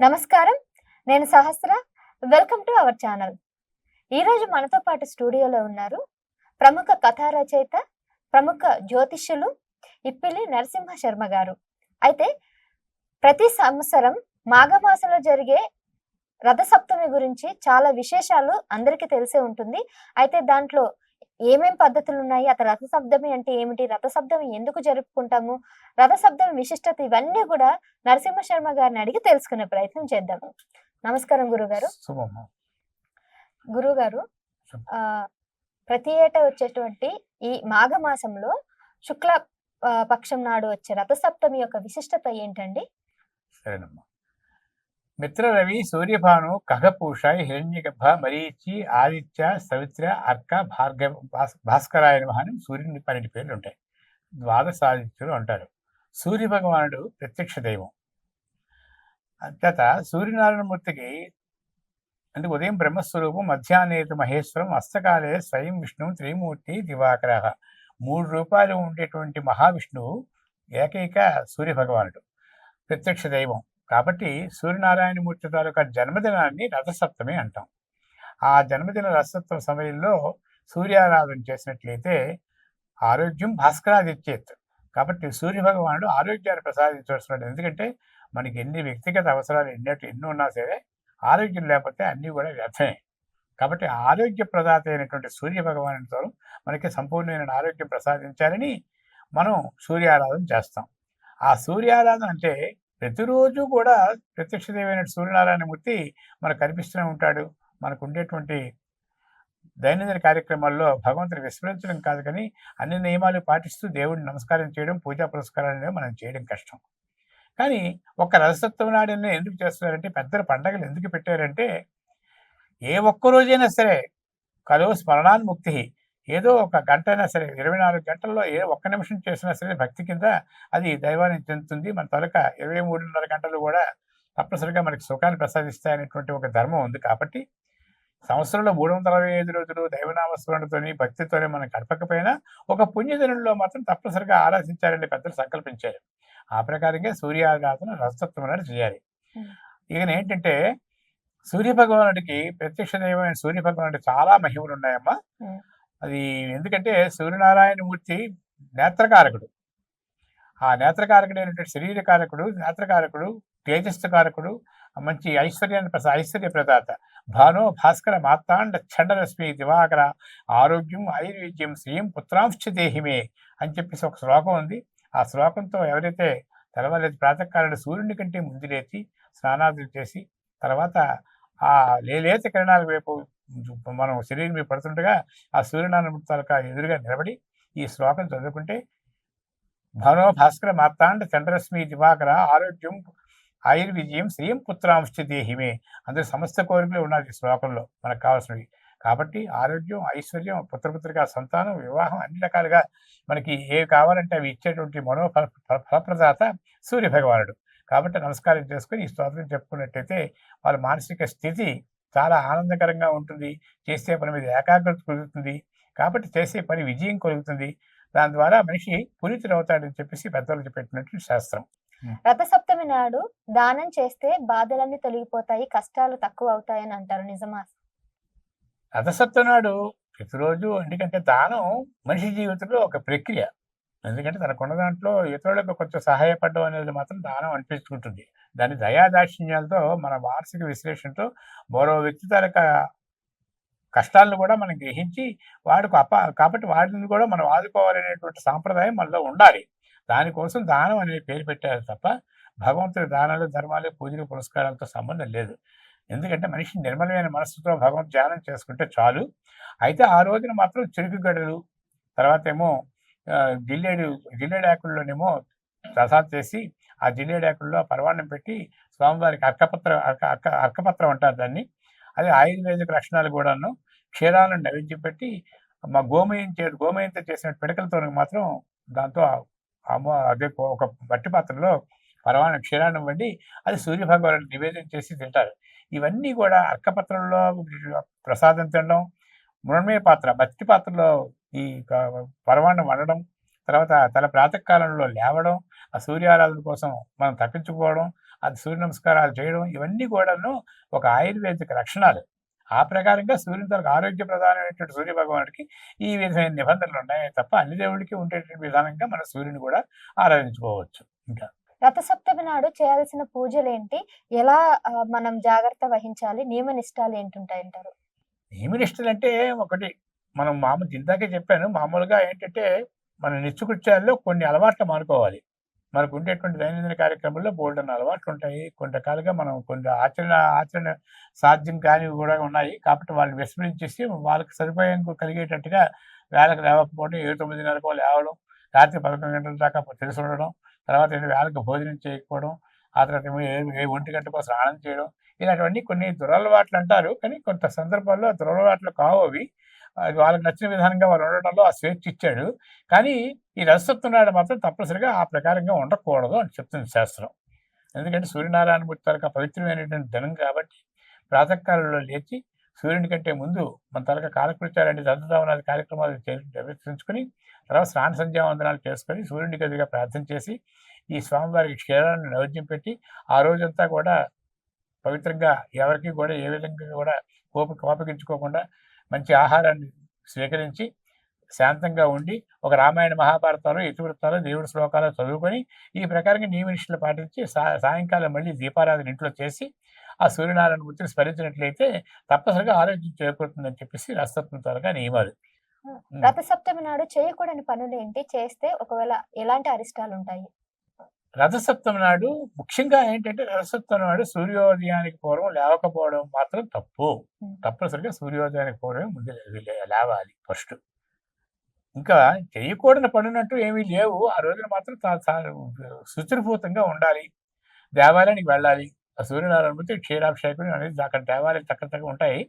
నమస్కారం. నేను Sahasra. Welcome to our channel. ఈరోజు మనతో పాటు స్టూడియోలో ఉన్నారు ప్రముఖ కథా రచయిత ప్రముఖ జ్యోతిష్యులు ఇప్పిలి నరసింహ శర్మ గారు. అయితే ప్రతి సంవత్సరం మాఘమాసంలో జరిగే రథసప్తమి గురించి చాలా విశేషాలు అందరికీ తెలిసే ఉంటుంది. అయితే దాంట్లో ఏమేం పద్ధతులు ఉన్నాయి అత రథసప్తమి అంటే ఏమిటి? రథసప్తమి ఎందుకు జరుపుకుంటాము? రథసప్తమి విశిష్టత ఇవన్నీ కూడా నరసింహ శర్మ గారిని అడిగి తెలుసుకునే ప్రయత్నం చేద్దాము నమస్కారం గురుగారు. గురుగారు. ఆ ప్రతి ఏటా వచ్చేటువంటి ఈ మాఘమాసంలో శుక్ల పక్షం నాడు వచ్చే రథసప్తమి యొక్క విశిష్టత ఏంటండి? సరేనమ్మా. మిత్ర రవి సూర్యభాను కఘపూష హిరణ్యగర్భ మరీచి ఆదిత్య సవిత్ర అర్క భార్గవ భాస్- భాస్కరాయ నమః సూర్యుని పన్నెండు పేర్లు ఉంటాయి. ద్వాదశ ఆదిత్యులు అంటారు. సూర్య భగవానుడు ప్రత్యక్ష దైవం. అంతేత సూర్యనారాయణమూర్తికి అంటే ఉదయం బ్రహ్మస్వరూపం మధ్యాహ్నేత మహేశ్వరం అస్తకాలే స్వయం విష్ణువు త్రిమూర్తి దివాకర. మూడు రూపాయలు ఉండేటువంటి మహావిష్ణువు ఏకైక సూర్య భగవానుడు ప్రత్యక్ష దైవం. కాబట్టి సూర్యనారాయణమూర్తి తాలూకా జన్మదినాన్ని రథసప్తమి అంటాం. ఆ జన్మదిన రథసప్తమి సమయంలో సూర్యారాధన చేసినట్లయితే ఆరోగ్యం భాస్కరాదిత్యేత్. కాబట్టి సూర్య భగవానుడు ఆరోగ్యాన్ని ప్రసాదించవలసినాడు ఎందుకంటే మనకి ఎన్ని వ్యక్తిగత అవసరాలు ఎన్నట్టు ఎన్ని ఉన్నా సరే ఆరోగ్యం లేకపోతే అన్నీ కూడా వ్యర్థమే. కాబట్టి ఆరోగ్య ప్రదాత అయినటువంటి సూర్య భగవానుడితో మనకి సంపూర్ణమైన ఆరోగ్యం ప్రసాదించాలని మనం సూర్యారాధన చేస్తాం. ఆ సూర్యారాధన అంటే ప్రతిరోజు కూడా ప్రత్యక్ష దేవైన సూర్యనారాయణమూర్తి మనకు కనిపిస్తూనే ఉంటాడు. మనకు ఉండేటువంటి దైనందిన కార్యక్రమాల్లో భగవంతుని విస్మరించడం కాదు కానీ అన్ని నియమాలు పాటిస్తూ దేవుడిని నమస్కారం చేయడం పూజా పురస్కారాలు మనం చేయడం కష్టం. కానీ ఒక్క రజసత్వం నాడనే ఎందుకు చేస్తున్నారంటే పెద్దల పండగలు ఎందుకు పెట్టారంటే ఏ ఒక్క రోజైనా సరే కలో స్మరణాన్ముక్తి ఏదో ఒక గంట అయినా సరే ఇరవై నాలుగు గంటల్లో ఏ ఒక్క నిమిషం చేసినా సరే భక్తి కింద అది దైవానికి చెందుతుంది మన తొలక ఇరవై మూడున్నర గంటలు కూడా తప్పనిసరిగా మనకి సుఖాన్ని ప్రసాదిస్తాయనేటువంటి ఒక ధర్మం ఉంది కాబట్టి సంవత్సరంలో మూడు వందల అరవై ఐదు రోజులు దైవనామస్మరణతోని భక్తితోనే మనం గడపకపోయినా ఒక పుణ్యదినంలో మాత్రం తప్పనిసరిగా ఆరాధించాలని పెద్దలు సంకల్పించారు ఆ ప్రకారంగా సూర్యారాధన రసతత్వం అనేది చేయాలి. ఇక ఏంటంటే సూర్య భగవానుడికి ప్రత్యక్ష దైవమైన సూర్య భగవానుడికి చాలా మహిమలు ఉన్నాయమ్మా. అది ఎందుకంటే సూర్యనారాయణమూర్తి నేత్రకారకుడు. ఆ నేత్రకారకుడు అయినటువంటి శరీరకారకుడు నేత్రకారకుడు తేజస్సు కారకుడు మంచి ఐశ్వర్యాన్ని ప్రసా ఐశ్వర్య ప్రదాత భానో భాస్కర మాతాండ చండరశ్మి దివాకర ఆరోగ్యం ఆయుర్వేద్యం శ్రీయం పుత్రాంశ దేహిమే అని చెప్పేసి ఒక శ్లోకం ఉంది. ఆ శ్లోకంతో ఎవరైతే తెలవలేదు ప్రాతకాలను సూర్యుని కంటే ముందు లేచి స్నానాదులు చేసి తర్వాత ఆ లేలేత కిరణాల వైపు మనం శరీరం మీద పడుతుండగా ఆ సూర్యనారాయణ తాలూకా ఎదురుగా నిలబడి ఈ శ్లోకం చదువుకుంటే భవనో భాస్కర మార్తాండ చంద్రశ్మి దివాకర ఆరోగ్యం ఆయుర్విజయం శ్రీయం పుత్రాంశ దేహిమే అందరూ సమస్త కోరికలు ఉన్నాయి ఈ శ్లోకంలో మనకు కావాల్సినవి. కాబట్టి ఆరోగ్యం ఐశ్వర్యం పుత్రపుత్రిక సంతానం వివాహం అన్ని రకాలుగా మనకి ఏవి కావాలంటే అవి ఇచ్చేటువంటి మనో ఫలప్రదాత సూర్య భగవానుడు కాబట్టి నమస్కారం చేసుకుని ఈ స్తోత్రం చెప్పుకున్నట్టయితే వాళ్ళ మానసిక స్థితి చాలా ఆనందకరంగా ఉంటుంది. చేసే పని మీద ఏకాగ్రత కుదురుతుంది. కాబట్టి చేసే పని విజయం కలుగుతుంది దాని ద్వారా మనిషి పునీతుడవుతాడని చెప్పేసి పెద్దలు పెట్టినట్టు శాస్త్రం. రథసప్తమి నాడు దానం చేస్తే బాధలన్నీ తొలగిపోతాయి కష్టాలు తక్కువ అవుతాయని అంటారు. నిజమా? రథసప్తం నాడు ప్రతిరోజు ఎందుకంటే దానం మనిషి జీవితంలో ఒక ప్రక్రియ. ఎందుకంటే తనకున్న దాంట్లో ఇతరులకు కొంచెం సహాయపడడం అనేది మాత్రం దానం అనిపించుకుంటుంది దాని దయాదాక్షిణ్యాలతో మన వార్షిక విశ్లేషణతో మరో వ్యక్తి తరక కష్టాలను కూడా మనం గ్రహించి వాడికి అప కాబట్టి వాటిని కూడా మనం ఆదుకోవాలనేటువంటి సాంప్రదాయం మనలో ఉండాలి. దానికోసం దానం అనే పేరు పెట్టారు తప్ప భగవంతుడి దానాలు ధర్మాలు పూజలు పురస్కారాలతో సంబంధం లేదు. ఎందుకంటే మనిషి నిర్మలమైన మనస్సుతో భగవంతు ధ్యానం చేసుకుంటే చాలు. అయితే ఆ రోజున మాత్రం చెరుకు గడలు తర్వాత ఏమో జిల్లేడు జిల్లేడు ఆకుల్లోనేమో ప్రసాద్ చేసి ఆ జిల్లేడు ఆకుల్లో పరవాన్నం పెట్టి స్వామివారికి అర్కపత్ర అర్క అర్క అర్కపత్రం అంటారు దాన్ని. అది ఆయుర్వేదిక లక్షణాలు కూడాను క్షీరాలను నవించి పెట్టి మా గోమయం చే గోమయంతో చేసిన పిడకలతో మాత్రం దాంతో అమ్మ అదే ఒక మట్టి పాత్రలో పరవాన క్షీరాన్ని వండి అది సూర్యభగవాను నివేదన చేసి తింటారు. ఇవన్నీ కూడా అర్కపత్రంలో ప్రసాదం తినడం మృణమయ పాత్ర మట్టి పాత్రలో ఈ పరమాన్నం వండడం తర్వాత తల ప్రాతకాలంలో లేవడం ఆ సూర్యారాధన కోసం మనం తప్పించుకోవడం అది సూర్య నమస్కారాలు చేయడం ఇవన్నీ కూడాను ఒక ఆయుర్వేదిక లక్షణాలు. ఆ ప్రకారంగా సూర్యుని తనకు ఆరోగ్య ప్రధానమైనటువంటి సూర్య భగవానుడికి ఈ విధమైన నిబంధనలు ఉన్నాయి తప్ప అన్ని దేవుడికి ఉండేటువంటి విధానంగా మన సూర్యుని కూడా ఆరాధించుకోవచ్చు. ఇంకా రథసప్తమి నాడు చేయాల్సిన పూజలు ఏంటి ఎలా మనం జాగ్రత్త వహించాలి? నియమ నిష్టాలు ఏంటుంటాయంటారు నియమనిష్టలు అంటే ఒకటి మనం మామూలు ఇందాకే చెప్పాను మామూలుగా ఏంటంటే మన నిత్యకృత్యాల్లో కొన్ని అలవాట్లు మానుకోవాలి. మనకు ఉండేటువంటి దైనందిన కార్యక్రమంలో బోల్డ్ అన్న అలవాట్లు ఉంటాయి. కొన్ని రకాలుగా మనం కొన్ని ఆచరణ ఆచరణ సాధ్యం కానివి కూడా ఉన్నాయి. కాబట్టి వాళ్ళని విస్మరించేసి వాళ్ళకి సదుపాయం కలిగేటట్టుగా వేళకు లేవకపోవడం ఏడు తొమ్మిదిన్నరకు లేవడం రాత్రి పదకొండు గంటల దాకా తెలిసి ఉండడం తర్వాత వేళకు భోజనం చేయకపోవడం ఆ తర్వాత ఏ- ఒంటి గంటకు స్నానం చేయడం ఇలాంటివన్నీ కొన్ని దురలవాట్లు అంటారు. కానీ కొంత సందర్భాల్లో దురలవాట్లు కావు అవి వాళ్ళకి నచ్చిన విధానంగా వాళ్ళు ఉండడంలో ఆ స్వేచ్ఛ ఇచ్చాడు. కానీ ఈ రసత్వం నాడు మాత్రం తప్పనిసరిగా ఆ ప్రకారంగా ఉండకూడదు అని చెప్తుంది శాస్త్రం. ఎందుకంటే సూర్యనారాయణమూర్తి తరక పవిత్రమైనటువంటి దినం కాబట్టి ప్రాతకాలంలో లేచి సూర్యుని కంటే ముందు మన తరక కాలకృత్యాలంటే దత్తదావనాది కార్యక్రమాలు నిర్వర్తించుకుని తర్వాత స్నాన సంధ్యావందనాలు చేసుకొని సూర్యుని గదిగా ప్రార్థన చేసి ఈ స్వామివారికి క్షీరాన్ని నైవేద్యం పెట్టి ఆ రోజంతా కూడా పవిత్రంగా ఎవరికి కూడా ఏ విధంగా కూడా కోప కోపగించుకోకుండా మంచి ఆహారాన్ని స్వీకరించి శాంతంగా ఉండి ఒక రామాయణ మహాభారతాలు ఇతివృత్తాలు దేవుడి శ్లోకాలు చదువుకొని ఈ ప్రకారంగా నియమనిష్టలు పాటించి సా సాయంకాలం మళ్ళీ దీపారాధన ఇంట్లో చేసి ఆ సూర్యనారాయణ మూర్తిని స్మరించినట్లయితే తప్పనిసరిగా ఆరోగ్యం చేకూరుతుందని చెప్పేసి రసత్వం త్వరగా నియమాలు. రథసప్తమి నాడు చేయకూడని పనులు ఏంటి? చేస్తే ఒకవేళ ఎలాంటి అరిష్టాలు ఉంటాయి రథసప్తమి నాడు ముఖ్యంగా ఏంటంటే రథసప్తమి నాడు సూర్యోదయానికి పూర్వం లేవకపోవడం మాత్రం తప్పు. తప్పనిసరిగా సూర్యోదయానికి పూర్వం ముందు లేవాలి ఫస్ట్. ఇంకా చేయకూడని పనులంటూ ఏమీ లేవు. ఆ రోజున మాత్రం శుచిర్భూతంగా ఉండాలి. దేవాలయానికి వెళ్ళాలి. ఆ సూర్యనారాయణ మూర్తి క్షీరాభిషేకం అనేది అక్కడ దేవాలయాలు చక్కగా ఉంటాయి.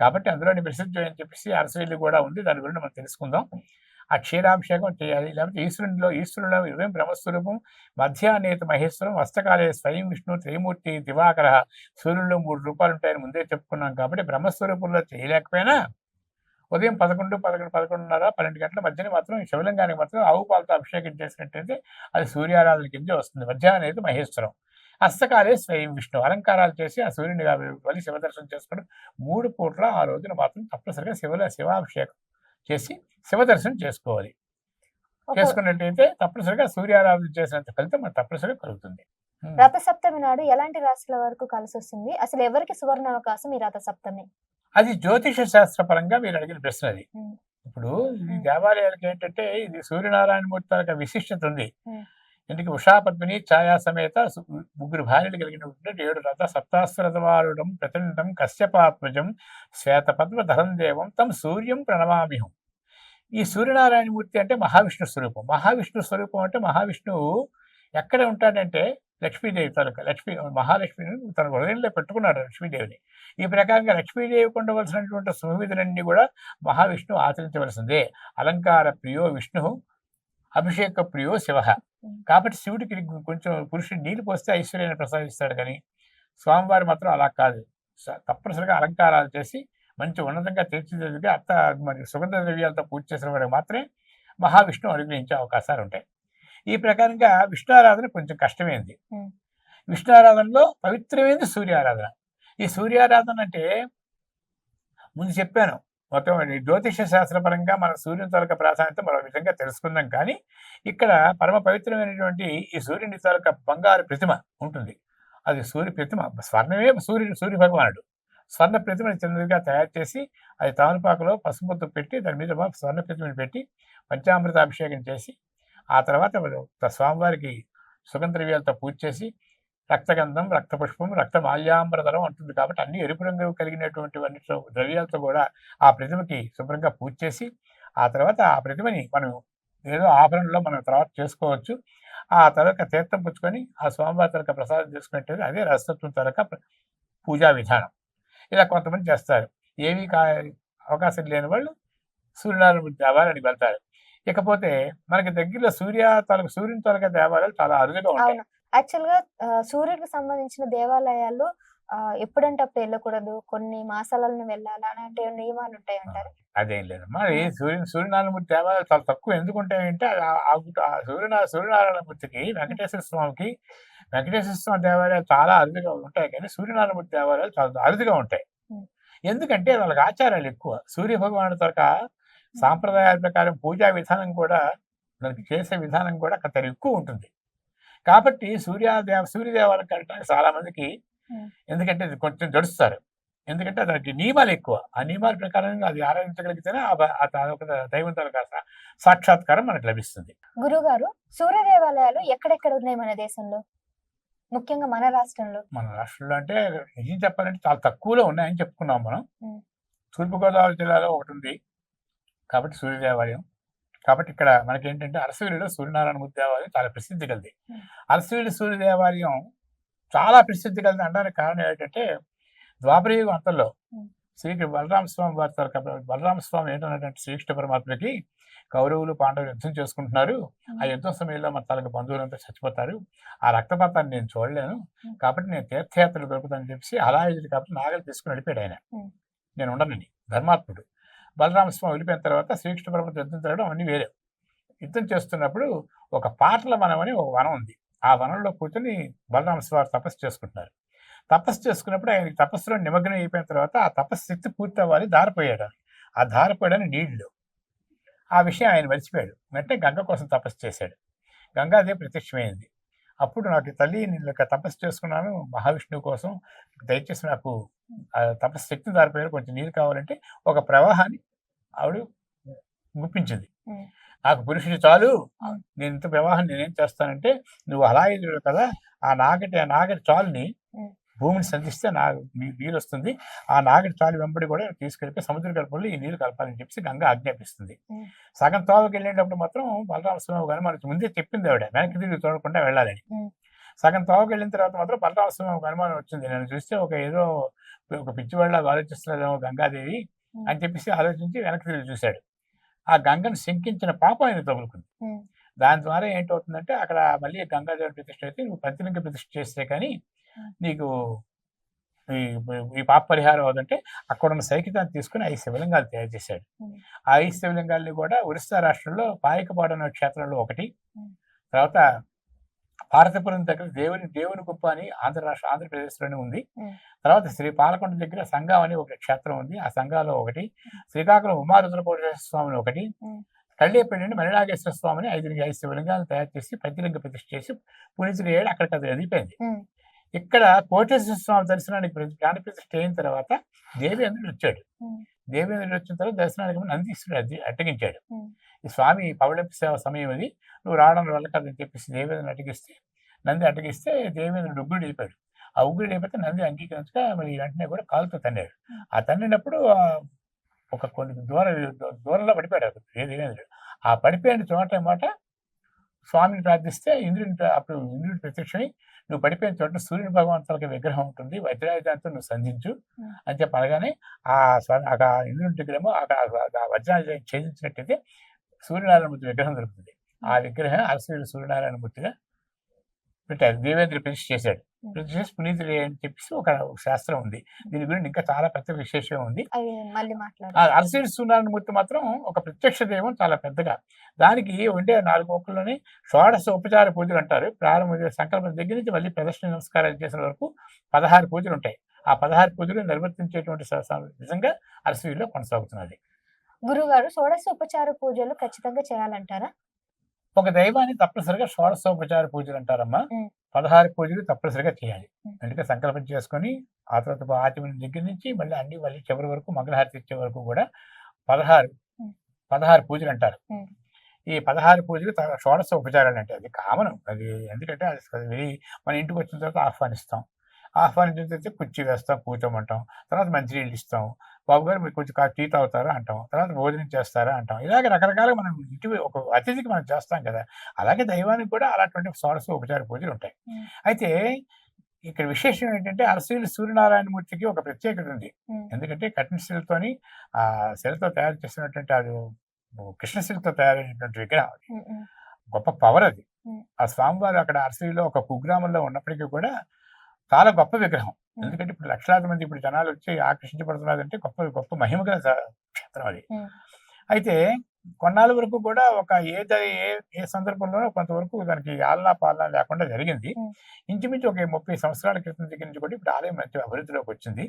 కాబట్టి అందులోని ప్రసిద్ధి అని చెప్పేసి అరసైలు కూడా ఉంది. దాని గురించి మనం తెలుసుకుందాం. ఆ క్షీరాభిషేకం చేయాలి. లేకపోతే ఈశ్వరునిలో ఈశ్వరులో ఉదయం బ్రహ్మస్వరూపం మధ్యాహ్నేత మహేశ్వరం హస్తకాలే స్వయం విష్ణు త్రిమూర్తి దివాకర సూర్యుల్లో మూడు రూపాయలు ఉంటాయని ముందే చెప్పుకున్నాం కాబట్టి బ్రహ్మస్వరూపంలో చేయలేకపోయినా ఉదయం పదకొండు పదకొండు పదకొండున్నర పన్నెండు గంటల మధ్యన మాత్రం శివలింగానికి మాత్రం ఆవు పాలతో అభిషేకం చేసినట్టయితే అది సూర్యారాధన కింద వస్తుంది. మధ్యాహ్నం మహేశ్వరం హస్తకాలే స్వయం విష్ణు అలంకారాలు చేసి ఆ సూర్యుని వెళ్ళి శివ దర్శనం చేసుకోవడం మూడు పూట్ల ఆ రోజున మాత్రం తప్పనిసరిగా శివ శివాభిషేకం చేసి శివ దర్శనం చేసుకోవాలి. చేసుకున్నట్టయితే తప్పనిసరిగా సూర్యారాధన చేసినంత ఫలితం మనకు తప్పనిసరిగా కలుగుతుంది. ఉం. రథసప్తమి నాడు ఎలాంటి రాశుల వరకు కలిసి వస్తుంది? అసలు ఎవరికి సువర్ణ అవకాశం ఈ రథసప్తమి? అది జ్యోతిష శాస్త్ర పరంగా మీరు అడిగిన ప్రశ్న అది. ఇప్పుడు ఈ. దేవాలయాలకి ఏంటంటే ఇది సూర్యనారాయణ మూర్తి యొక్క విశిష్టత ఉంది. ఉం. ఉషాపద్మిని ఉషా పద్మిని ఛాయా సమేత ముగ్గురు భార్యలు కలిగినటువంటి ఏడు రథ సప్తాస్త్రవారుడం ప్రచండం కశ్యపాత్మజం శ్వేతపద్మ ధరం దేవం తం సూర్యం ప్రణమామిహం. ఈ సూర్యనారాయణమూర్తి అంటే మహావిష్ణు స్వరూపం. మహావిష్ణు స్వరూపం అంటే మహావిష్ణువు ఎక్కడ ఉంటాడంటే లక్ష్మీదేవి తనక లక్ష్మీ మహాలక్ష్మిని తన హృదయంలో పెట్టుకున్నాడు లక్ష్మీదేవిని. ఈ ప్రకారంగా లక్ష్మీదేవికి ఉండవలసినటువంటి శుభవిధులన్నీ కూడా మహావిష్ణువు ఆచరించవలసిందే. అలంకార ప్రియో విష్ణు అభిషేక ప్రియో శివ. కాబట్టి శివుడికి కొంచెం పురుషుడు నీళ్ళు పోస్తే ఐశ్వర్యాన్ని ప్రసాదిస్తాడు కానీ స్వామివారి మాత్రం అలా కాదు. తప్పనిసరిగా అలంకారాలు చేసి మంచి ఉన్నతంగా తీర్చిదిద్దుగా అత్త మరి సుగంధ ద్రవ్యాలతో పూజ చేసిన వాడికి మాత్రమే మహావిష్ణువు అనుగ్రహించే అవకాశాలు ఉంటాయి. ఈ ప్రకారంగా విష్ణు కొంచెం కష్టమైంది. ఉం. విష్ణు ఆరాధనలో పవిత్రమైనది సూర్యారాధన. ఈ సూర్యారాధన అంటే ముందు చెప్పాను మొత్తం ఈ జ్యోతిష శాస్త్రపరంగా మన సూర్యుని తాలూకా ప్రాధాన్యత మరో విధంగా తెలుసుకుందాం. కానీ ఇక్కడ పరమ పవిత్రమైనటువంటి ఈ సూర్యుని తాలూకా బంగారు ప్రతిమ ఉంటుంది. అది సూర్య ప్రతిమ స్వర్ణమే సూర్యుడు సూర్య భగవానుడు. స్వర్ణ ప్రతిమని చిన్నదిగా తయారు చేసి అది తామలపాకులో పసుపుతో పెట్టి దాని మీద స్వర్ణ ప్రతిమని పెట్టి పంచామృత అభిషేకం చేసి ఆ తర్వాత స్వామివారికి సుగంధ ద్రవ్యాలతో పూజ చేసి రక్తగంధం రక్తపుష్పం రక్త మాల్యాంబరదలం అంటుంది. కాబట్టి అన్ని ఎరుపు రంగు కలిగినటువంటి ద్రవ్యాలతో కూడా ఆ ప్రతిమకి శుభ్రంగా పూజ చేసి ఆ తర్వాత ఆ ప్రతిమని మనం ఏదో ఆభరణలో మనం తర్వాత చేసుకోవచ్చు. ఆ తర్వాత తీర్థం పుచ్చుకొని ఆ స్వామివారి తరక ప్రసాదం చేసుకున్నట్టయితే అదే రసత్వం తరక పూజా విధానం. ఇలా కొంతమంది చేస్తారు. ఏమీ కా అవకాశం లేని వాళ్ళు సూర్యనారాయణ దేవాలయానికి వెళ్తారు. ఇకపోతే మనకి దగ్గరలో సూర్య తాలూకు సూర్యుని తలక దేవాలయాలు చాలా అరుదుగా ఉంటాయి. అవును యాక్చువల్గా ఆ, సూర్యుడికి సంబంధించిన దేవాలయాల్లో ఆ, ఎప్పుడంటే అప్పుడు వెళ్ళకూడదు. కొన్ని మాసాలను వెళ్ళాలి? అలాంటి నియమాలు ఉంటాయి అంటారు అదేం లేదు మరి సూర్య సూర్యనారాయణమూర్తి దేవాలయాలు చాలా తక్కువ. ఎందుకు ఉంటాయంటే ఆ- ఆ గుట్ట- ఆ సూర్యనా సూర్యనారాయణమూర్తికి వెంకటేశ్వర స్వామికి వెంకటేశ్వర స్వామి దేవాలయాలు చాలా అరుదుగా ఉంటాయి కానీ సూర్యనారాయణమూర్తి దేవాలయాలు చాలా అరుదుగా ఉంటాయి. ఎందుకంటే వాళ్ళకి ఆచారాలు ఎక్కువ. సూర్య భగవానుడి తరక సాంప్రదాయాల ప్రకారం పూజా విధానం కూడా దానికి చేసే విధానం కూడా కొంత ఎక్కువ ఉంటుంది. కాబట్టి సూర్యదేవ సూర్యదేవాలయం కట్టడానికి చాలా మందికి. ఎందుకంటే ఇది కొంచెం జడుస్తారు. ఎందుకంటే దానికి నియమాలు ఎక్కువ. ఆ నియమాల ప్రకారం అది ఆరాధించగలిగితేనే దైవం తాలూకా సా- సాక్షాత్కారం మనకు లభిస్తుంది. గురుగారు సూర్య దేవాలయాలు ఎక్కడెక్కడ ఉన్నాయి మన దేశంలో? ముఖ్యంగా మన రాష్ట్రంలో. మన రాష్ట్రంలో అంటే నిజం చెప్పాలంటే చాలా తక్కువలో ఉన్నాయని చెప్పుకున్నాం మనం. తూర్పుగోదావరి జిల్లాలో ఒకటి ఉంది. కాబట్టి సూర్య దేవాలయం కాబట్టి ఇక్కడ మనకి ఏంటంటే అరసవీలిలో సూర్యనారాయణమూర్తి దేవాలయం చాలా ప్రసిద్ధి కలిది ఉం. అరసవీలి సూర్య దేవాలయం చాలా ప్రసిద్ధి కలిది అనడానికి కారణం ఏంటంటే ద్వాపరయుగం అంతల్లో ఉం. శ్రీ బలరామ స్వామి వారి తరక బలరామ స్వామి ఏంటంటే శ్రీకృష్ణ పరమాత్మకి కౌరవులు పాండవులు యుద్ధం చేసుకుంటున్నారు ఆ యుద్ధం సమయంలో మన తలకు బంధువులంతా చచ్చిపోతారు ఆ రక్తపాతాన్ని నేను చూడలేను. కాబట్టి నేను తీర్థయాత్రలు దొరుకుతానని చెప్పి హలాయుధుడు కాబట్టి నాగలు తీసుకుని వెళ్ళిపోయాడు ఆయన. నేను ఉండనని ధర్మాత్ముడు బలరామస్వామి వెళ్ళిపోయిన తర్వాత శ్రీకృష్ణ పరమాత్మ యుద్ధం తిరగడం అన్నీ వేరే. యుద్ధం చేస్తున్నప్పుడు ఒక పాటల వనం అని ఒక వనం ఉంది. ఆ వనంలో కూర్చొని బలరామస్వామి తపస్సు చేసుకుంటున్నారు. తపస్సు చేసుకున్నప్పుడు ఆయన తపస్సులో నిమగ్నం అయిపోయిన తర్వాత ఆ తపస్సు శక్తి పూర్తి అవ్వాలి దారిపోయాడు ఆ దారిపోయాడని నీళ్ళు. ఆ విషయం ఆయన మర్చిపోయాడు. వెంటనే గంగ కోసం తపస్సు చేశాడు. గంగాదేవి ప్రత్యక్షమైంది. అప్పుడు నాకు తల్లి నేను తపస్సు చేసుకున్నాను మహావిష్ణువు కోసం దయచేసి నాకు ఆ తపస్సు శక్తిని దారిపోయారు కొంచెం నీరు కావాలంటే ఒక ప్రవాహాన్ని ఆవిడ గుప్పించింది. నాకు పురుషుడు చాలు. నేను ఇంత ప్రవాహం నేనేం చేస్తానంటే నువ్వు అలాగే కదా ఆ నాగటి ఆ నాగటి చాలుని. భూమిని సంధిస్తే నా నీ- నీరు వస్తుంది ఆ నాగటి చాలు వెంబడి కూడా తీసుకెళ్ళిపోయి సముద్ర కల్పంలో ఈ నీరు కలపాలని చెప్పి గంగ ఆజ్ఞాపిస్తుంది. సగం తోవకి వెళ్ళేటప్పుడు మాత్రం బలరామస్వామి గారు మనకి ముందే చెప్పింది ఆవిడ వెనక్కి తిరిగి చూడకుండా వెళ్ళాలని. సగం తోవకి వెళ్ళిన తర్వాత మాత్రం బలరామస్వామి అనుమానం వచ్చింది నేను చూస్తే ఒక ఏదో ఒక పిచ్చివాళ్ళ ఆలోచిస్తున్నదేమో గంగాదేవి. అని చెప్పేసి ఆలోచించి వెనక్కి తిరిగి చూశాడు ఆ గంగను శంకించిన పాపం ఆయన తగులుకుంది. దాని ద్వారా ఏంటవుతుందంటే అక్కడ మళ్ళీ గంగాదేవి ప్రతిష్ఠ అయితే నువ్వు పంచలింగ ప్రతిష్ఠ చేస్తే కానీ. నీకు ఈ ఈ పాప పరిహారం అవుతుంటే అక్కడ ఉన్న సైకితాన్ని తీసుకుని ఐదు శివలింగాలు తయారు చేశాడు. ఆ ఐదు శివలింగాల్ని కూడా ఒరిస్సా రాష్ట్రంలో పాయకపాడు అనే క్షేత్రంలో ఒకటి. తర్వాత భారతపురం దగ్గర దేవుని దేవుని కుప్ప అని ఆంధ్ర రాష్ట్ర ఆంధ్రప్రదేశ్లోనే ఉంది. తర్వాత శ్రీ పాలకొండ దగ్గర సంఘం అని ఒక క్షేత్రం ఉంది ఆ సంఘాలో ఒకటి శ్రీకాకుళం ఉమారుద్రపూర్ణేశ్వర స్వామిని ఒకటి ఉం. కళ్ళేపల్లి నుండి మణినాగేశ్వర స్వామిని ఐదు ఐదు శివలింగాలు తయారు చేసి పంచలింగ ప్రతిష్ఠ చేసి పునీతులు ఏడు అక్కడికి అది అదిపోయింది. ఇక్కడ కోటేశ్వర స్వామి దర్శనానికి ప్రాణ ప్రతిష్ఠ అయిన తర్వాత దేవేంద్రుడు వచ్చాడు. దేవేంద్రుడు వచ్చిన తర్వాత దర్శనానికి నందీశ్వరుడు అడ్డగించాడు ఉం. ఈ స్వామి పవళింపు సేవ సమయం అది నువ్వు రావడం వల్ల కదని చెప్పేసి దేవేంద్రుని అడ్డగిస్తే నంది అడ్డగిస్తే దేవేంద్రుడు ఉగ్గుడు అయిపోయాడు ఆ ఉగ్గుడు అయిపోతే నంది అంగీకరించక మరి వెంటనే కూడా కాలుతో తన్నాడు. ఆ తన్నినప్పుడు ఒక కొన్ని దూర దూరంలో పడిపోయాడు దేవేంద్రుడు ఆ పడిపోయిన చోట మాట స్వామిని ప్రార్థిస్తే ఇంద్రుని అప్పుడు ఇంద్రుడి ప్రత్యక్షమై నువ్వు పడిపోయిన చోట సూర్యుని భగవంతులకి విగ్రహం ఉంటుంది వజ్రాయుధాంతో నువ్వు సంధించు. అని చెప్పి అనగానే ఆ స్వామి ఆ ఇంద్రుడి దగ్గరేమో ఆ వజ్రాయుధం ఛేదించినట్టయితే సూర్యనారాయణమూర్తి విగ్రహం దొరుకుతుంది. ఆ విగ్రహం అరసూరి సూర్యనారాయణమూర్తిగా పెట్టారు దేవేంద్ర ప్రతిష్ఠ చేశాడు. ఉం. ప్రతిష్ఠ చేసి అని చెప్పేసి ఒక శాస్త్రం ఉంది. దీని గురించి ఇంకా చాలా పెద్ద విశేషం ఉంది. ఆ అరసేటి సూర్యనారాయణమూర్తి మాత్రం ఒక ప్రత్యక్ష దైవం చాలా పెద్దగా. దానికి ఉండే నాలుగు మొక్కల్లోనే షోడశ ఉపచార పూజలు అంటారు. ప్రారంభ సంకల్పం దగ్గర నుంచి మళ్ళీ ప్రదర్శన నమస్కారాలు చేసిన వరకు పదహారు పూజలు ఉంటాయి. ఆ పదహారు పూజలు నిర్వర్తించేటువంటి నిజంగా అరసవిలో కొనసాగుతున్నది. గురుగారు షోడశ ఉపచార పూజలు ఖచ్చితంగా చేయాలంటారా? ఒక దైవాన్ని తప్పనిసరిగా షోడశోపచార పూజలు అంటారమ్మా. పదహారు పూజలు తప్పనిసరిగా చేయాలి. అందుకే సంకల్పం చేసుకొని ఆ తర్వాత ఆచమన దగ్గర నుంచి మళ్ళీ అన్ని మళ్ళీ చివరి వరకు మంగళహారతి ఇచ్చే వరకు కూడా పదహారు. పదహారు పూజలు అంటారు. ఈ పదహారు పూజలు షోడశ ఉపచారాలు అంటే అది కామన్ అది ఎందుకంటే అది వెరీ మన ఇంటికి వచ్చిన తర్వాత ఆహ్వానిస్తాం ఆహ్వానించిన తర్వాత కుర్చీ వేస్తాం కూర్చోమంటాం తర్వాత మంచినీళ్ళు ఇస్తాం బాబు గారు మీరు కొంచెం టీ తాగుతారా అంటాం తర్వాత భోజనం చేస్తారా అంటాం ఇలాగ రకరకాలుగా మనం ఇంటి ఒక అతిథికి మనం చేస్తాం కదా అలాగే దైవానికి కూడా అలాంటి షోడశ ఉపచార పూజలు ఉంటాయి. అయితే ఇక్కడ విశేషం ఏంటంటే అరసీలు సూర్యనారాయణమూర్తికి ఒక ప్రత్యేకత ఉంది. ఎందుకంటే కఠిన శిలతోని ఆ శిలతో తయారు చేసినటువంటి అది కృష్ణ శిలతో తయారైనటువంటి విగ్రహం అది గొప్ప పవర్ అది. ఆ స్వామివారు అక్కడ అరసీలో ఒక కుగ్రామంలో ఉన్నప్పటికీ కూడా చాలా గొప్ప విగ్రహం. ఎందుకంటే ఇప్పుడు లక్షలాది మంది ఇప్పుడు జనాలు వచ్చి ఆకర్షించబడుతున్నారు అంటే గొప్ప గొప్ప మహిమ గల క్షేత్రం అది. అయితే కొన్నాళ్ళ వరకు కూడా ఒక ఏ ద- ఏ ఏ సందర్భంలోనో కొంతవరకు దానికి ఆలనా పాలన లేకుండా జరిగింది. ఇంచుమించు ఒక ముప్పై సంవత్సరాల క్రితం దగ్గర నుంచి కూడా ఇప్పుడు ఆలయం మంచి అభివృద్ధిలోకి వచ్చింది.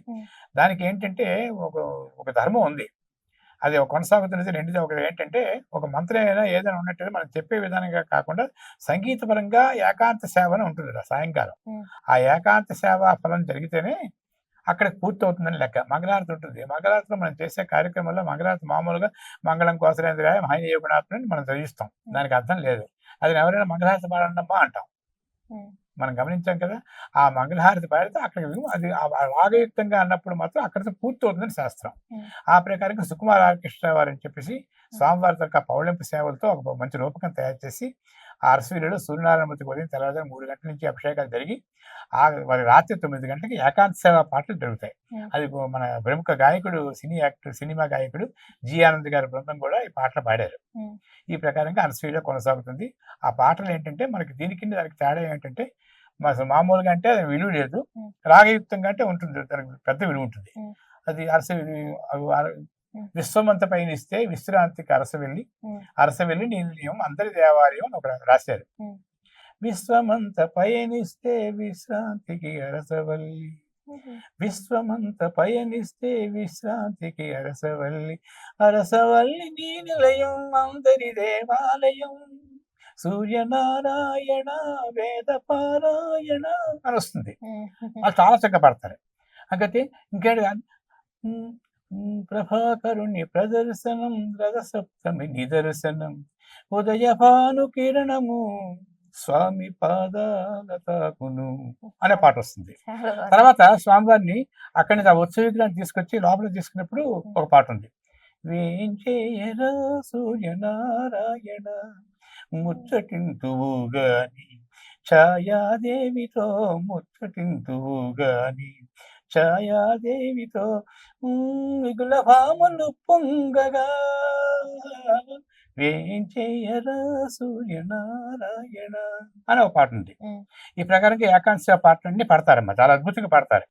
దానికి ఏంటంటే ఒక ఒక ధర్మం ఉంది అది ఒక కొనసాగుతున్నది. రెండుది ఒకటి ఏంటంటే ఒక మంత్రం అయినా ఏదైనా ఉన్నట్టు మనం చెప్పే విధానంగా కాకుండా సంగీతపరంగా ఏకాంత సేవ అని ఉంటుంది సాయంకాలం. ఆ ఏకాంత సేవ ఫలం జరిగితేనే అక్కడ పూర్తి అవుతుందని లెక్క. మంగళారతి ఉంటుంది. మంగళారతిలో మనం చేసే కార్యక్రమంలో మంగళారతి మామూలుగా మంగళం కోసరేంద్రాయ మహనీయ గుణాత్మని మనం చదివిస్తాం దానికి అర్థం లేదు. అది ఎవరైనా మంగళహారతి పాడండమ్మా అంటాం. మనం గమనించాం కదా ఆ మంగళహారతి పాడితే అక్కడ అది రాగయుక్తంగా అన్నప్పుడు మాత్రం అక్కడితో పూర్తి అవుతుందని శాస్త్రం. ఆ ప్రకారంగా సుకుమార ఆర్కెస్ట్రా వారు అని చెప్పేసి స్వామివారి తరక పౌళింపు సేవలతో ఒక మంచి రూపకం తయారు చేసి ఆ అరసవీలలో సూర్యనారాయణమూర్తికి ఉదయం తెల్లవారుజాము మూడు గంటల నుంచి అభిషేకాలు జరిగి ఆ మరి రాత్రి తొమ్మిది గంటలకి ఏకాంత సేవ పాటలు జరుగుతాయి. అది మన ప్రముఖ గాయకుడు సినీ యాక్టర్ సినిమా గాయకుడు జి ఆనంద్ గారి బృందం కూడా ఈ పాటలు పాడారు. ఈ ప్రకారంగా అనసూయలో కొనసాగుతుంది ఆ పాటలు ఏంటంటే మనకి దీనికి దానికి తేడా ఏంటంటే మా- మామూలుగా అంటే అది విలువ లేదు. రాగయుక్తంగా అంటే ఉంటుంది దానికి పెద్ద విలువ ఉంటుంది. అది అరస. విశ్వమంత పయనిస్తే విశ్రాంతికి అరస వెళ్ళి. అరస వెళ్ళి నీలయం అందరి దేవాలయం అని ఒక రాశారు. విశ్వమంత పయనిస్తే విశ్రాంతికి అరసవల్లి. విశ్వమంత పయనిస్తే విశ్రాంతికి అరసవల్లి అరసవల్లి నీ నిలయం అందరి దేవాలయం సూర్యనారాయణ వేద పారాయణ అని వస్తుంది. వాళ్ళు చాలా చక్కగా పడతారు. అంకతే ఇంకేడు ప్రభాకరుణ్ణి ప్రదర్శనం రథసప్తమి నిదర్శనం ఉదయ భాను కిరణము స్వామి పాదాల తాకును అనే పాట వస్తుంది. తర్వాత స్వామివారిని అక్కడి నుంచి ఆ ఉత్సవ విగ్రహాన్ని తీసుకొచ్చి లోపల తీసుకున్నప్పుడు ఒక పాట ఉంది. వేంచేయరా సూర్యనారాయణ ముచ్చటింతువు గాని ఛాయాదేవితో ముచ్చటింతువు గాని ఛాయాదేవితో ఉమ్, మిగుల భామలు పొంగగా వేంచేయరా సూర్యనారాయణ అని ఒక పాట ఉంది. ఈ ప్రకారంగా ఏకాంశ పాటలన్నీ పడతారమ్మా చాలా అద్భుతంగా పడతారు.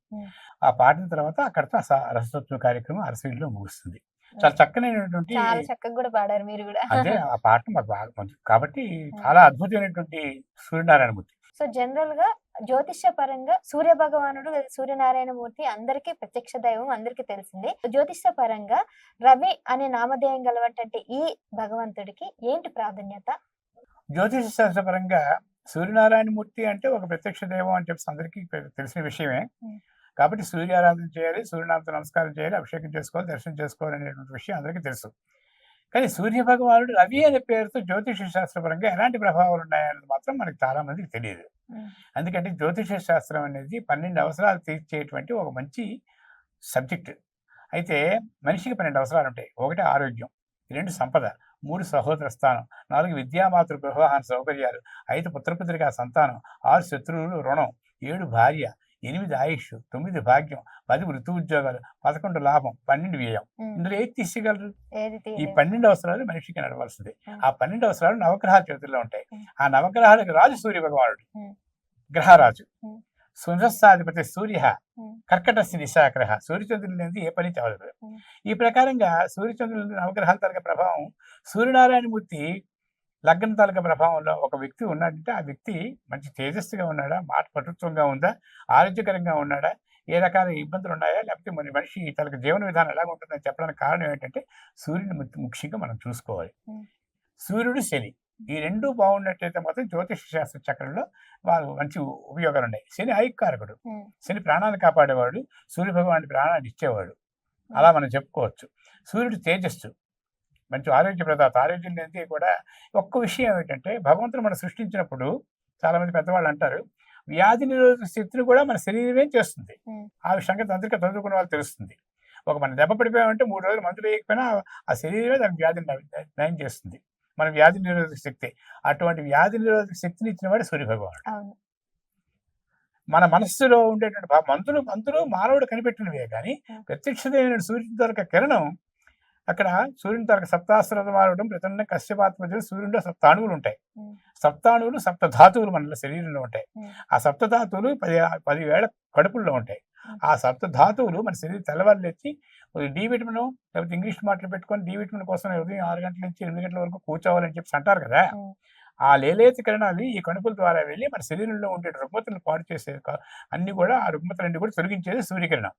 ఆ పాడిన తర్వాత అక్కడతో రసతత్వ కార్యక్రమం అరసవిలో ముగుస్తుంది. చాలా చక్కనైనటువంటి చాలా చక్కగా కూడా పాడారు మీరు కూడా. అదే ఆ పాట మాకు బాగా మంచి కాబట్టి చాలా అద్భుతమైనటువంటి సూర్యనారాయణ మూర్తి సో జనరల్గా జ్యోతిష్య పరంగా సూర్య భగవానుడు సూర్యనారాయణ మూర్తి అందరికీ ప్రత్యక్ష దైవం అందరికీ తెలిసింది. జ్యోతిష్య పరంగా రవి అనే నామధేయం గలవటంటే ఈ భగవంతుడికి ఏంటి ప్రాధాన్యత? జ్యోతిష శాస్త్రపరంగా సూర్యనారాయణ మూర్తి అంటే ఒక ప్రత్యక్ష దైవం అని చెప్పి అందరికీ తెలిసిన విషయమే. కాబట్టి సూర్యారాధన చేయాలి సూర్యనాథ నమస్కారం చేయాలి అభిషేకం చేసుకోవాలి దర్శనం చేసుకోవాలి అనేటువంటి విషయం అందరికీ తెలుసు. కానీ సూర్య భగవానుడు రవి అనే పేరుతో జ్యోతిష శాస్త్రపరంగా ఎలాంటి ప్రభావాలు ఉన్నాయనేది మాత్రం మనకి చాలా మందికి తెలియదు. ఎందుకంటే జ్యోతిష శాస్త్రం అనేది పన్నెండు అవసరాలు తీర్చేటువంటి ఒక మంచి సబ్జెక్ట్. అయితే మనిషికి పన్నెండు అవసరాలు ఉంటాయి. ఒకటి ఆరోగ్యం రెండు సంపద మూడు సహోదర స్థానం నాలుగు విద్యామాతృ గృహవాహన సౌకర్యాలు ఐదు పుత్రపుత్రిక సంతానం ఆరు శత్రువులు రుణం ఏడు భార్య ఎనిమిది ఆయుష్ తొమ్మిది భాగ్యం పది వృత్తి ఉద్యోగాలు పదకొండు లాభం పన్నెండు వ్యయం. ఇందులో ఏది తీసేయగలరు ఏది ఈ. పన్నెండు అవసరాలు మనిషికి నడవలసింది. ఆ పన్నెండు అవసరాలు నవగ్రహాల చేతుల్లో ఉంటాయి. ఆ నవగ్రహాలకు రాజు సూర్య భగవానుడు. గ్రహరాజు ఉం. సురస్సాధిపతి సూర్య ఉం. కర్కటస్య నిశాగ్రహ సూర్యచంద్రుల నుంచి ఏ పని చదవదు. ఈ ప్రకారంగా సూర్యచంద్రుల నవగ్రహాల తాలూకా ప్రభావం సూర్యనారాయణమూర్తి లగ్నం తాలూకా ప్రభావంలో ఒక వ్యక్తి ఉన్నాడంటే. ఆ వ్యక్తి మంచి తేజస్సుగా ఉన్నాడా? మాట పటుత్వంగా ఉందా? ఆరోగ్యకరంగా ఉన్నాడా? ఏ రకాల ఇబ్బందులు ఉన్నాయా? లేకపోతే మన మనిషి తనకు జీవన విధానం ఎలా ఉంటుందని చెప్పడానికి కారణం ఏంటంటే సూర్యుని ముఖ్యంగా మనం చూసుకోవాలి. సూర్యుడు శని. ఈ రెండు బాగున్నట్టయితే మాత్రం జ్యోతిష శాస్త్ర చక్రంలో వాళ్ళు మంచి ఉపయోగాలు ఉన్నాయి. శని ఐకారకుడు ఉం. శని ప్రాణాన్ని కాపాడేవాడు. సూర్య భగవాని ప్రాణాన్ని ఇచ్చేవాడు అలా మనం చెప్పుకోవచ్చు. సూర్యుడు తేజస్సు. మంచి ఆరోగ్య ప్రదాత ఆరోగ్యం అనేది కూడా ఒక్క విషయం ఏమిటంటే భగవంతుడు మనం సృష్టించినప్పుడు చాలా మంది పెద్దవాళ్ళు అంటారు వ్యాధి నిరోధక శక్తిని కూడా మన శరీరమే చేస్తుంది. ఆ సంగతి అందరికీ చదువుకున్న వాళ్ళు తెలుస్తుంది. ఒక మనం దెబ్బ పడిపోయామంటే మూడు రోజులు మందులు వేయకపోయినా ఆ శరీరమే దానికి వ్యాధిని నయ- చేస్తుంది. మన వ్యాధి నిరోధక శక్తి. అటువంటి వ్యాధి నిరోధక శక్తిని ఇచ్చిన వాడు సూర్య భగవానుడు అవును. మన మనస్సులో ఉండేటువంటి మంతులు మంతులు మానవుడు కనిపెట్టినవే కానీ. ప్రత్యక్షమైన సూర్యుని తరక కిరణం అక్కడ సూర్యుని తరక సప్తాస్త్రత మారడం ప్రతిన్న కశ్యపాత్మజులు సూర్యుడిలో సప్తాణువులు ఉంటాయి. సప్తాణువులు సప్త ధాతువులు మన శరీరంలో ఉంటాయి. ఆ సప్త ధాతువులు పది పదివేల కడుపుల్లో ఉంటాయి ఆ సప్త ధాతువులు మన శరీరం తెల్లవారులు ఎత్తి డి విటమిన్ లేకపోతే ఇంగ్లీష్ మాటలు పెట్టుకొని డి విటమిన్ కోసం ఉదయం ఆరు గంటల నుంచి ఎనిమిది గంటల వరకు కూర్చోవాలని చెప్పి అంటారు కదా. ఆ లేలేత కిరణాలు ఈ కణుపుల ద్వారా వెళ్ళి మన శరీరంలో ఉండే రుగ్మతలను పాడు చేసే అన్ని కూడా ఆ రుగ్మతలన్నీ కూడా తొలగించేది సూర్యకిరణం.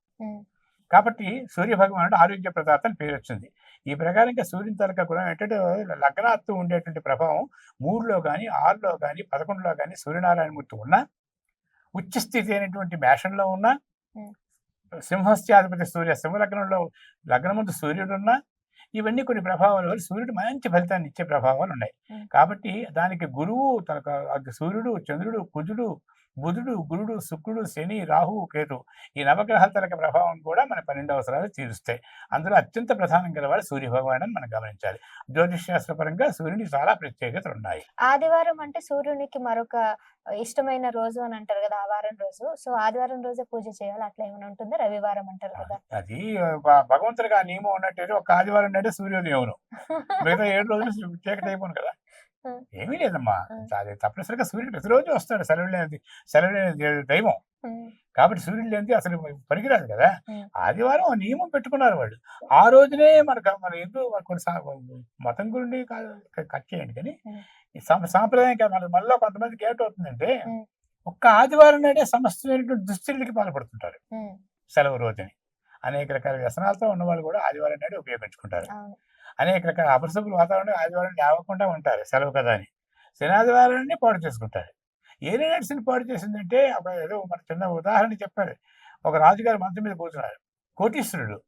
కాబట్టి సూర్య భగవానుడు ఆరోగ్య ప్రదాత అని పేరు వచ్చింది ఈ ప్రకారంగా సూర్యుని తలక కూడా ఏంటంటే లగ్నాత్తు ఉండేటువంటి ప్రభావం మూడులో కానీ ఆరులో కానీ పదకొండులో కానీ సూర్యనారాయణమూర్తి ఉన్నా ఉచ్చ స్థితి అయినటువంటి మేషంలో ఉన్నా ఉం. సింహస్థాధిపతి సూర్య సింహ లగ్నంలో లగ్నం ముందు సూర్యుడు ఉన్నా ఇవన్నీ కొన్ని ప్రభావాల వల్ల సూర్యుడు మంచి ఫలితాన్ని ఇచ్చే ప్రభావాలు ఉన్నాయి. కాబట్టి దానికి గురువు తనక అది సూర్యుడు చంద్రుడు కుజుడు బుధుడు గురుడు శుక్రుడు శని రాహు కేతు ఈ నవగ్రహాల తరక ప్రభావం కూడా మన పన్నెండు అవసరాలు తీరుస్తాయి అందులో అత్యంత ప్రధానం గలవాడు సూర్య భగవాన్ అని మనం గమనించాలి. జ్యోతిష్ శాస్త్ర పరంగా సూర్యుని చాలా ప్రత్యేకతలు ఉన్నాయి. ఆదివారం అంటే సూర్యునికి మరొక ఇష్టమైన రోజు అని అంటారు కదా ఆ వారం రోజు. సో ఆదివారం రోజే పూజ చేయాలి. అట్లా ఏమైనా ఉంటుందా? రవివారం అంటారు కదా. అది భ- భగవంతుడికి ఆ నియమం ఉన్నట్టయితే ఒక ఆదివారం నాడే సూర్యోదయం మిగతా ఏడు రోజులు చీకటి అయిపోను కదా. ఏమీ లేదమ్మా. అది తప్పనిసరిగా సూర్యుడు ప్రతిరోజు వస్తాడు. సెలవు లేనిది సెలవు లేని దైవం. కాబట్టి సూర్యుడు లేనిది అసలు పనికిరాదు కదా. ఆదివారం నియమం పెట్టుకున్నారు వాళ్ళు. ఆ రోజునే మనకు మన ఎందుకు కొన్ని మతం గురించి కట్ చేయండి కానీ సాంప్రదాయం కాదు మన మనలో కొంతమందికి ఏమవుతుందంటే ఉం. ఒక్క ఆదివారం నాడే సమస్తమైనటువంటి దుశ్చర్యలకి పాల్పడుతుంటారు. సెలవు రోజుని. అనేక రకాల వ్యసనాలతో ఉన్న వాళ్ళు కూడా ఆదివారం నాడు ఉపయోగించుకుంటారు. అనేక రకాల అపరిశుభ్ర వాతావరణం ఆదివారం లేవకుండా ఉంటారు. సెలవు కదా అని. శని ఆదివారాన్ని పాడు చేసుకుంటారు. ఏ నడిచిన పాడు చేసిందంటే ఒక ఏదో మన చిన్న ఉదాహరణ చెప్పారు. ఒక రాజుగారు మంచం మీద కూర్చున్నారు. కోటీశ్వరుడు.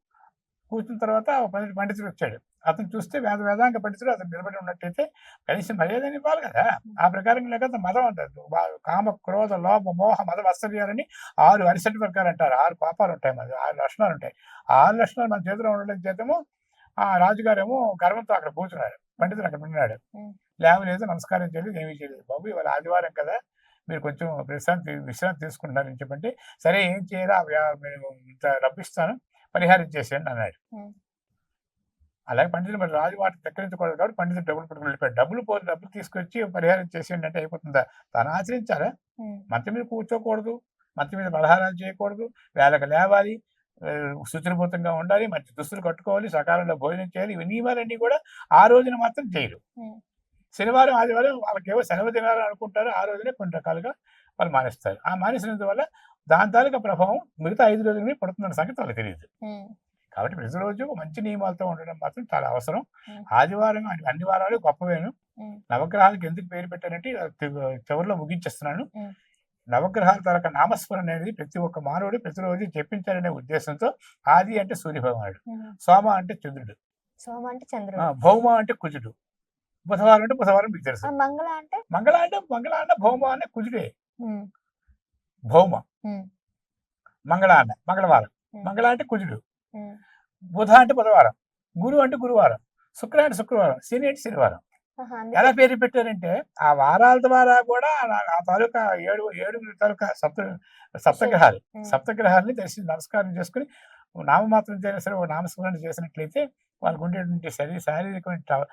కూర్చున్న తర్వాత ఒక పండితుడు పండితుడు వచ్చాడు. అతను చూస్తే వేద వేదాంగ పండితుడు అతను నిలబడి ఉన్నట్టయితే కనీసం మర్యాదని ఇవ్వాలి కదా. ఆ ప్రకారం లేకపోతే మదం అంటారు కామ క్రోధ లోభ మోహ మద వత్సర్యాలని ఆరు అరిసెట్ వర్గాలు అంటారు. ఆరు పాపాలు ఉంటాయి. మరి ఆరు లక్షణాలు ఉంటాయి. ఆరు లక్షణాలు మన చేతిలో ఉండడం చేతము ఆ రాజుగారేమో గర్వంతో అక్కడ కూర్చున్నారు. పండితుడు అక్కడ ఉన్నాడు. లేవలేదు నమస్కారం చేయలేదు ఏమీ చేయలేదు. బాబు ఇవాళ ఆదివారం కదా మీరు కొంచెం విశ్రాంతి విశ్రాంతి తీసుకుంటున్నారని చెప్పంటే సరే ఏం చేయరా నేను ఇంత రప్పిస్తాను పరిహారం చేసేయండి అన్నాడు. అలాగే పండితుడు మరి రాజు వాటిని దక్కరించకూడదు కాబట్టి పండితుడు డబ్బులు పట్టుకుని వెళ్ళిపోయాడు డబ్బులు పోతే డబ్బులు తీసుకొచ్చి పరిహారం చేసేయండి అంటే అయిపోతుందా? తను ఆచరించారా ఉమ్. మంచం మీద కూర్చోకూడదు మంచం మీద పలహారాలు చేయకూడదు వేళకు లేవాలి శుచిర్భూతంగా ఉండాలి మంచి దుస్తులు కట్టుకోవాలి సకాలంలో భోజనం చేయాలి ఇవి నియమాలన్నీ కూడా ఆ రోజున మాత్రం చేయరు. శనివారం ఆదివారం వాళ్ళకి ఏవో సెలవు దినాలు అనుకుంటారు ఆ రోజునే కొన్ని రకాలుగా వాళ్ళు మానేస్తారు ఆ మానేసినందువల్ల దాని తాలూకా ప్రభావం మిగతా ఐదు రోజుల మీద పడుతున్న సంగతి వాళ్ళకి తెలియదు. కాబట్టి ప్రతిరోజు మంచి నియమాలతో ఉండడం మాత్రం చాలా అవసరం. ఆదివారం అన్ని- వారాలు గొప్పవేను. నవగ్రహాలకు ఎందుకు పేరు పెట్టానంటే చివరిలో ముగించేస్తున్నాను. నవగ్రహాల తరక నామస్మరణ అనేది ప్రతి ఒక్క మానవుడు ప్రతిరోజు చెప్పించాలనే ఉద్దేశంతో ఆది అంటే సూర్య భగవానుడు ఉమ్. సోమ అంటే చంద్రుడు. సోమ అంటే చంద్రుడు. భౌమ అంటే కుజుడు. బుధవారం అంటే బుధవారం మీకు తెలుసు. మంగళ అంటే? మంగళ అంటే మంగళ అన్న భౌమ అన్న కుజుడే. భౌమ. మంగళ అన్న మంగళవారం. మంగళ అంటే కుజుడు. బుధ అంటే బుధవారం. గురువు అంటే గురువారం. శుక్ర అంటే శుక్రవారం. శని అంటే శనివారం. ఎలా పేరు పెట్టారంటే ఆ వారాల ద్వారా కూడా ఆ- తాలూకా ఏడు ఏడుగురు తాలూకా సప్త సప్తగ్రహాలు. సప్తగ్రహాలని దర్శి నమస్కారం చేసుకుని నామమాత్రం చేసిన సరే ఒక నామస్మరణ చేసినట్లయితే వాళ్ళకు ఉండేటువంటి శరీర శారీరకమైన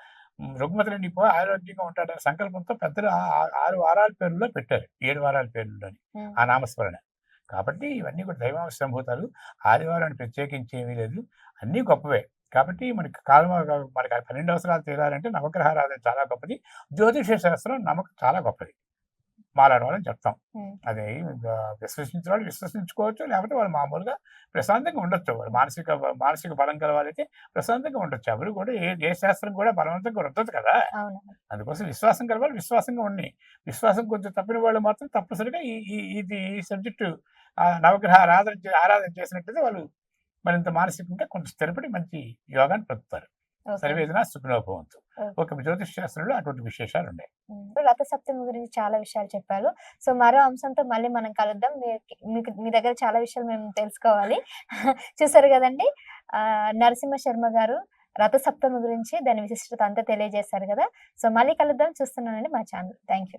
రుగ్మతలన్నీ పోయి ఆరోగ్యంగా ఉంటాడనే సంకల్పంతో పెద్దలు ఆరు వారాల పేర్లలో పెట్టారు. ఏడు వారాల పేర్లలోని. ఆ నామస్మరణ. కాబట్టి ఇవన్నీ కూడా దైవాంశ సంభూతాలు. ఆదివారాన్ని ప్రత్యేకించి ఏమీ లేదు. అన్నీ గొప్పవే. కాబట్టి మనకి కాలం మనకి పన్నెండు అవసరాలు తీరాలంటే నవగ్రహారాధన చాలా గొప్పది. జ్యోతిష శాస్త్రం నమ్మకం చాలా గొప్పది. మాలాడవాళ్ళని చెప్తాం. ఉమ్. అది విశ్వసించిన వాళ్ళు విశ్వసించుకోవచ్చు లేకపోతే వాళ్ళు మామూలుగా ప్రశాంతంగా ఉండొచ్చు. వాళ్ళు మానసిక మానసిక బలం కలవాలైతే ప్రశాంతంగా ఉండొచ్చు. ఎవరు కూడా ఏ ఏ శాస్త్రం కూడా బలవంతంగా రుద్దదు కదా. అందుకోసం విశ్వాసం కలవాలి విశ్వాసంగా ఉండి విశ్వాసం కొంచెం తప్పిన వాళ్ళు మాత్రం తప్పనిసరిగా ఈ ఈ ఇది ఈ సబ్జెక్టు నవగ్రహ ఆరాధన ఆరాధన చేసినట్టయితే వాళ్ళు మరింత మానసికంగా కొంచెం స్థిరపడి మంచి యోగాన్ని పొందుతారు. సర్వేదన సుఖనోభవంతు. ఒక జ్యోతిష్ శాస్త్రంలో అటువంటి విశేషాలు ఉన్నాయి. రథ సప్తమి గురించి చాలా విషయాలు చెప్పారు. సో మరో అంశంతో మళ్ళీ మనం కలుద్దాం. మీ- మీకు మీ దగ్గర చాలా విషయాలు మేము తెలుసుకోవాలి. చూసారు కదండి? నరసింహ శర్మ గారు రథ సప్తమి గురించి దాని విశిష్టత అంతా తెలియజేశారు కదా? సో మళ్ళీ కలుద్దాం. చూస్తున్నానండి మా ఛానల్. Thank you